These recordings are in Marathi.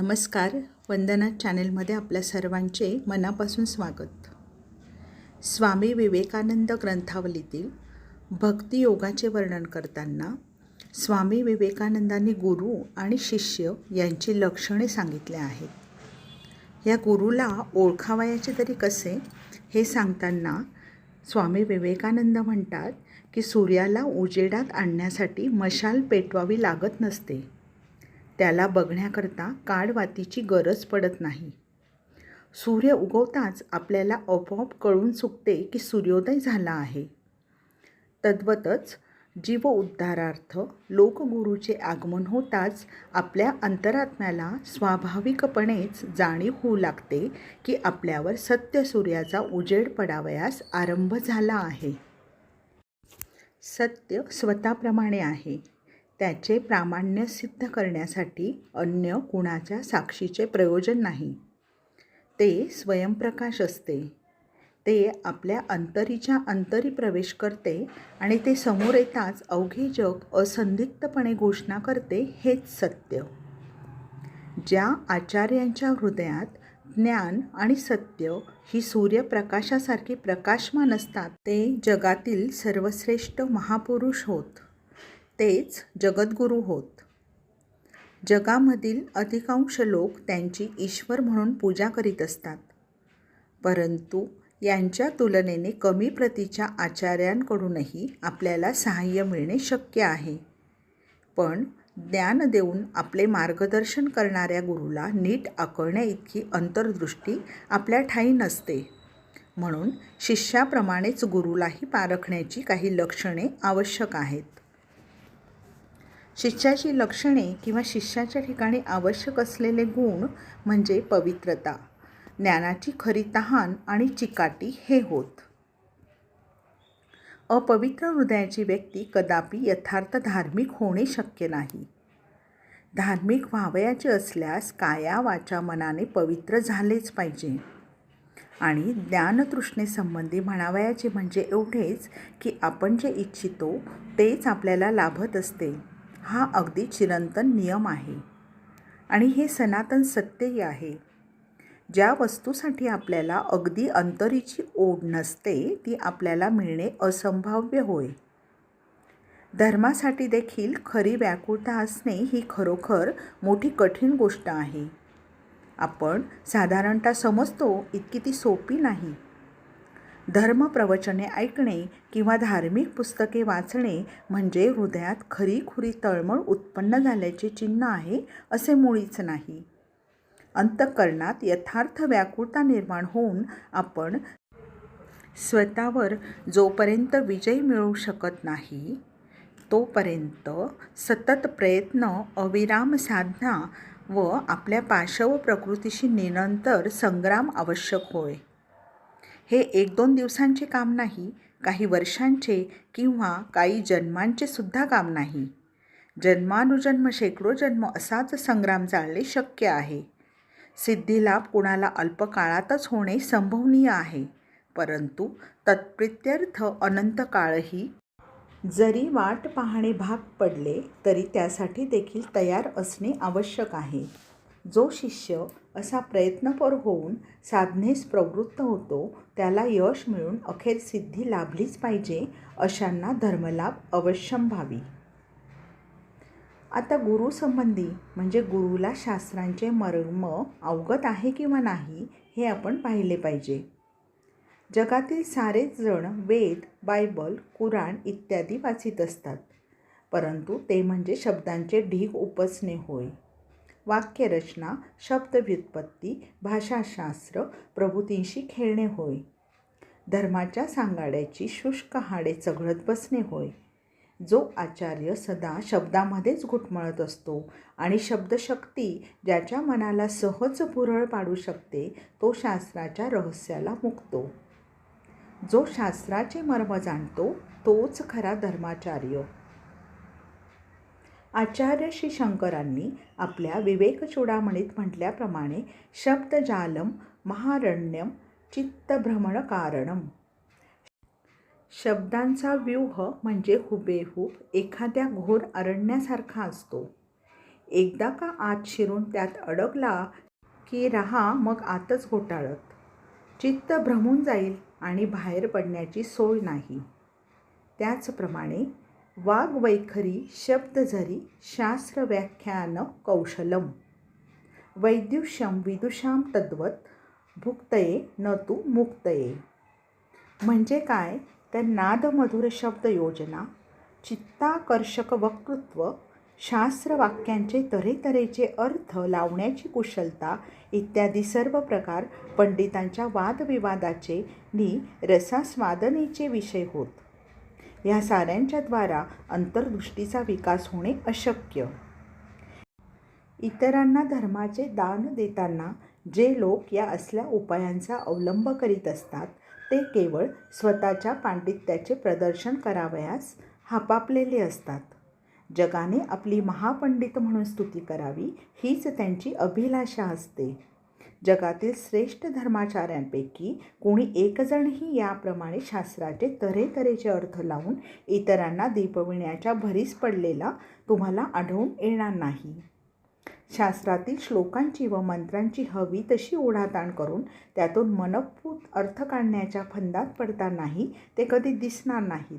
नमस्कार. वंदना चॅनेलमध्ये आपल्या सर्वांचे मनापासून स्वागत. स्वामी विवेकानंद ग्रंथावलीतील भक्तियोगाचे वर्णन करताना स्वामी विवेकानंदांनी गुरु आणि शिष्य यांची लक्षणे सांगितली आहेत. या गुरुला ओळखावयाचे तरी कसे? हे सांगताना स्वामी विवेकानंद म्हणतात की सूर्याला उजेडात आणण्यासाठी मशाल पेटवावी लागत नसते. त्याला बघण्याकरता काडवातीची गरज पडत नाही. सूर्य उगवताच आपल्याला आपोआप कळून चुकते की सूर्योदय झाला आहे. तद्वतच जीव उद्धारार्थ लोकगुरूचे आगमन होताच आपल्या अंतरात्म्याला स्वाभाविकपणेच जाणीव होऊ लागते की आपल्यावर सत्य सूर्याचा उजेड पडावयास आरंभ झाला आहे. सत्य स्वतःप्रमाणे आहे. त्याचे प्रामाण्य सिद्ध करण्यासाठी अन्य कुणाच्या साक्षीचे प्रयोजन नाही. ते स्वयंप्रकाश असते. ते आपल्या अंतरीच्या अंतरी प्रवेश करते आणि ते समोर येताच अवघे जग असंदिग्धपणे घोषणा करते हेच सत्य. ज्या आचार्यांच्या हृदयात ज्ञान आणि सत्य ही सूर्यप्रकाशासारखी प्रकाशमान असतात ते जगातील सर्वश्रेष्ठ महापुरुष होत. तेच जगद्गुरू होत. जगामधील अधिकांश लोक त्यांची ईश्वर म्हणून पूजा करीत असतात. परंतु यांच्या तुलनेने कमी प्रतीच्या आचार्यांकडूनही आपल्याला सहाय्य मिळणे शक्य आहे. पण ज्ञान देऊन आपले मार्गदर्शन करणाऱ्या गुरुला नीट आकळण्या इतकी अंतर्दृष्टी आपल्या ठाई नसते. म्हणून शिष्याप्रमाणेच गुरुलाही पारखण्याची काही लक्षणे आवश्यक आहेत. शिष्याची लक्षणे किंवा शिष्याच्या ठिकाणी आवश्यक असलेले गुण म्हणजे पवित्रता ज्ञानाची खरी तहान आणि चिकाटी हे होत. अपवित्र हृदयाची व्यक्ती कदापि यथार्थ धार्मिक होणे शक्य नाही. धार्मिक व्हावयाचे असल्यास काया वाचा मनाने पवित्र झालेच पाहिजे. आणि ज्ञानतृष्णेसंबंधी म्हणावयाचे म्हणजे एवढेच की आपण जे इच्छितो तेच आपल्याला लाभत असते. हा अगदी चिरंतन नियम आहे. आणि हे सनातन सत्यही आहे. ज्या वस्तूसाठी आपल्याला अगदी अंतरीची ओढ नसते ती आपल्याला मिळणे असंभाव्य होय. धर्मासाठी देखील खरी व्याकुळता असणे ही खरोखर मोठी कठीण गोष्ट आहे. आपण साधारणतः समजतो इतकी ती सोपी नाही. धर्मप्रवचने ऐकणे किंवा धार्मिक पुस्तके वाचणे म्हणजे हृदयात खरीखुरी तळमळ उत्पन्न झाल्याचे चिन्ह आहे असे मुळीच नाही. अंतःकरणात यथार्थ व्याकुळता निर्माण होऊन आपण स्वतःवर जोपर्यंत विजय मिळवू शकत नाही तोपर्यंत सतत प्रयत्न अविराम साधना व आपल्या पाशव प्रकृतीशी निरंतर संग्राम आवश्यक होय. हे एक दोन दिवसांचे काम नाही काही वर्षांचे किंवा काही जन्मांचे सुद्धा काम नाही. जन्मानुजन्म शेकडो जन्म असाच संग्राम चालणे शक्य आहे. सिद्धिलाभ कुणाला अल्पकाळातच होणे संभवनीय आहे परंतु तत्प्रित्यर्थ अनंत काळही. जरी वाट पाहणे भाग पडले तरी त्यासाठी देखील तयार असणे आवश्यक आहे. जो शिष्य असा प्रयत्नपर होऊन साधनेस प्रवृत्त होतो त्याला यश मिळून अखेर सिद्धी लाभलीच पाहिजे अशांना धर्मलाभ अवश्यम व्हावी आता गुरुसंबंधी म्हणजे गुरुला शास्त्रांचे मर्म अवगत आहे किंवा नाही हे आपण पाहिले पाहिजे. जगातील सारेच जण वेद बायबल कुराण इत्यादी वाचित असतात परंतु ते म्हणजे शब्दांचे ढीग उपसणे होय. वाक्यरचना शब्दव्युत्पत्ती भाषाशास्त्र प्रभूतींशी खेळणे होय. धर्माच्या सांगाड्याची शुष्क हाडे चघळत बसणे होय. जो आचार्य सदा शब्दामध्येच घुटमळत असतो आणि शब्दशक्ती ज्याच्या मनाला सहज पुरळ पाडू शकते तो शास्त्राच्या रहस्याला मुकतो. जो शास्त्राचे मर्म जाणतो तोच खरा धर्माचार्य. आचार्य श्री शंकरांनी आपल्या विवेकचूडामणीत म्हटल्याप्रमाणे शब्दजालम महारण्यम चित्तभ्रमण कारणम. शब्दांचा व्यूह म्हणजे हुबेहूब एखाद्या घोर अरण्यासारखा असतो. एकदा का आत शिरून त्यात अडकला की रहा मग आतच घोटाळत. चित्त भ्रमून जाईल आणि बाहेर पडण्याची सोय नाही. त्याचप्रमाणे वाग्वैखरी शब्दझरी शास्त्र व्याख्यान कौशलम वैद्युष्यम विदुषां तद्वत भुक्तये न तू मुक्तये। म्हणजे काय? तर नादमधुर शब्द योजना चित्ताकर्षक वक्तृत्व शास्त्रवाक्यांचे तऱ्हेतऱ्हेचे अर्थ लावण्याची कुशलता इत्यादी सर्व प्रकार पंडितांच्या वादविवादाचे नि रसास्वादनेचे विषय होत. ह्या साऱ्यांच्या द्वारा अंतर्दृष्टीचा विकास होणे अशक्य. इतरांना धर्माचे दान देताना जे लोक या असल्या उपायांचा अवलंब करीत असतात ते केवळ स्वतःच्या पांडित्याचे प्रदर्शन करावयास हापापलेले असतात. जगाने आपली महापंडित म्हणून स्तुती करावी हीच त्यांची अभिलाषा असते. जगातील श्रेष्ठ धर्माचार्यांपैकी कोणी एकजणही याप्रमाणे शास्त्राचे तऱ्हेतऱ्हेचे अर्थ लावून इतरांना दीपविण्याच्या भरीस पडलेला तुम्हाला आढळून येणार नाही. शास्त्रातील श्लोकांची व मंत्रांची हवी तशी ओढाताण करून त्यातून मनपूत अर्थ काढण्याच्या फंदात पडतानाही ते कधी दिसणार नाहीत.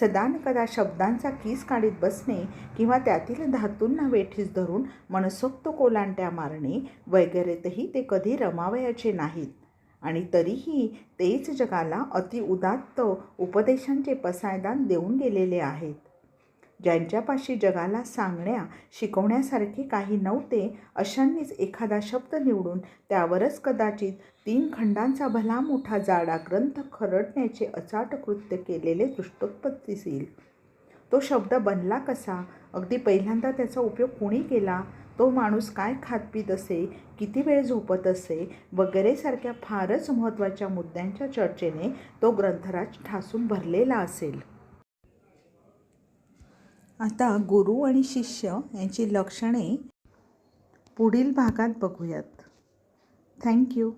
सदानकदा शब्दांचा कीस काढीत बसणे किंवा त्यातील धातूंना वेठीस धरून मनसोक्त कोलांट्या मारणे वगैरेतही ते कधी रमावयाचे नाहीत. आणि तरीही तेच जगाला अतिउदात्त उपदेशांचे पसायदान देऊन गेलेले आहेत. ज्यांच्यापाशी जगाला सांगण्या शिकवण्यासारखे काही नव्हते अशांनीच एखादा शब्द निवडून त्यावरच कदाचित तीन खंडांचा भला मोठा जाडा ग्रंथ खरडण्याचे अचाट कृत्य केलेले दृष्टोत्पत्तीस येईल तो शब्द बनला कसा? अगदी पहिल्यांदा त्याचा उपयोग कुणी केला? तो माणूस काय खातपीत असे? किती वेळ झोपत असे? वगैरे सारख्या फारच महत्त्वाच्या मुद्द्यांच्या चर्चेने तो ग्रंथराज ठासून भरलेला असेल. आता गुरु आणि शिष्य यांची लक्षणे पुढील भागात बघूयात. थँक्यू